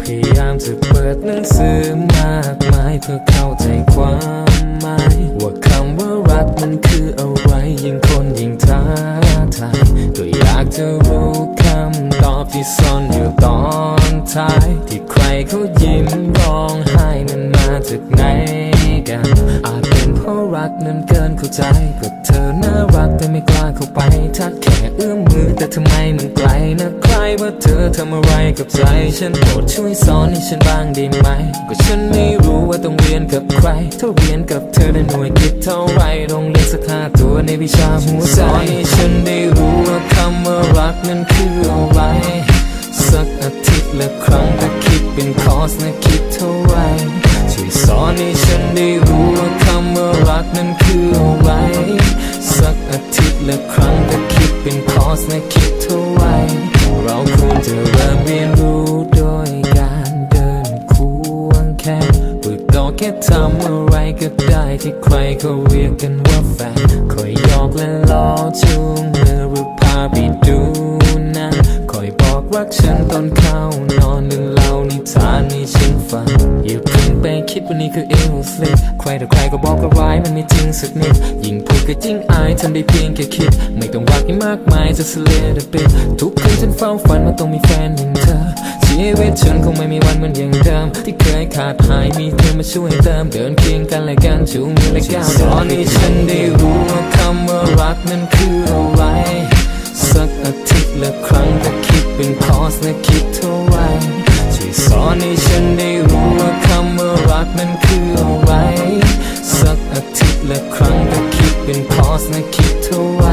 พยายามจะเปิดหนังสือมากมายเพื่อเข้าใจความหมายว่าคำว่ารักมันคืออะไรยิ่งคนยิ่งท้าทายก็อยากจะรู้คำตอบที่ซ่อนอยู่ตอนท้ายที่ใครเขายิ้ม กัน อาจเป็นเพราะรักนั้นเกินเข้าใจก็เธอน่ารักแต่ไม่กล้าเข้าไปทักแค่เอื้อมมือแต่ทำไมมันไกลนะใครว่าเธอทำอะไรกับใจ ฉันโปรดช่วยสอนให้ฉันบ้างได้ไหม ก็ฉันไม่รู้ว่าต้องเรียนกับใคร ถ้าเรียนกับเธอได้หน่วยกิตเท่าไรต้องเรียนสักห้าตัวในวิชาหัวใจสอนให้ฉันได้รู้ว่าคำว่ารักนั้นคืออะไรสักอาทิตย์ละครั้งถ้าคิดเป็นคอร์สนะคิดเท่าไหร่ สอนให้ฉันได้รู้ว่าคำว่ารักนั้นคืออะไร สักอาทิตย์ละครั้งถ้าคิดเป็นคอร์สนะคิดเท่าไหรเราควรจะเริ่มเรียนรู้โดยการเดินควงแขนฝึกต่อแค่ทำอะไรก็ได้ที่ใครเขาเรียกกันว่าแฟนคอยยอกและล้อจูงมือหรือพาไป คิดว่านี่คือเอลสลิปใครต่อใครก็บอกก็ร้ายมันไม่จริงสักนิด ยิ่งพูดก็ยิ่งอายทำได้เพียงแค่คิด ไม่ต้องรักให้มากมายจะสเลียดปิดทุกคืนฉันเฝ้าฝันว่าต้องมีแฟนอย่างเธอชีวิตฉันคงไม่มีวันเหมือนอย่างเดิมที่เคยขาดหายมีเธอมาช่วยเติมเดินเคียงกันและกันจูงมือและก้าวสอนให้ฉันได้รู้ว่าคำว่ารักนั้นคืออะไรสักอาทิตย์ละครั้งถ้าคิดเป็นคอร์สนะคิดเท่าไรช่วยสอนให้ฉันได้รู้ กมันคืออะไร สักอาทิตย์ละครั้งก็คิดเป็นพอสนะคิดเท่าไหร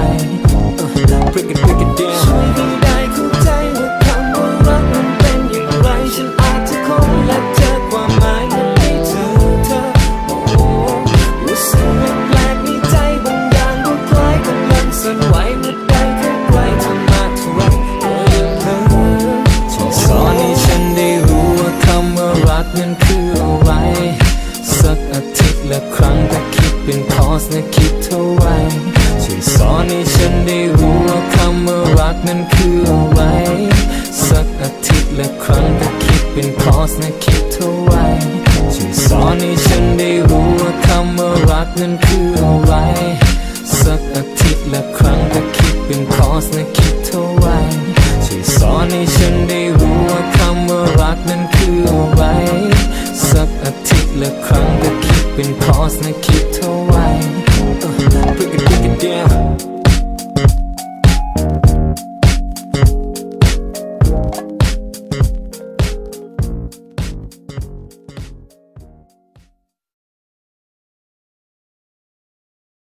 Uh, break it break it down ท่าไรช่วยสอนให้ฉันได้รู้ว่าคำว่ารักนั้นคืออะไรสักอาทิตย์ละครั้งก็คิดเป็นคอร์สนะคิดเท่าไรช่วยสอนให้ฉันได้รู้ว่าคำว่ารักนั้นคืออะไรสักอาทิตย์ละครั้งก็คิดเป็นคอร์สนะคิดเท่าไรช่วยสอนให้ฉันได้รู้ว่าคำว่ารักนั้นคืออะไรสักอาทิตย์ละครั้งก็คิดเป็นคอร์สนะคิดเท่าไร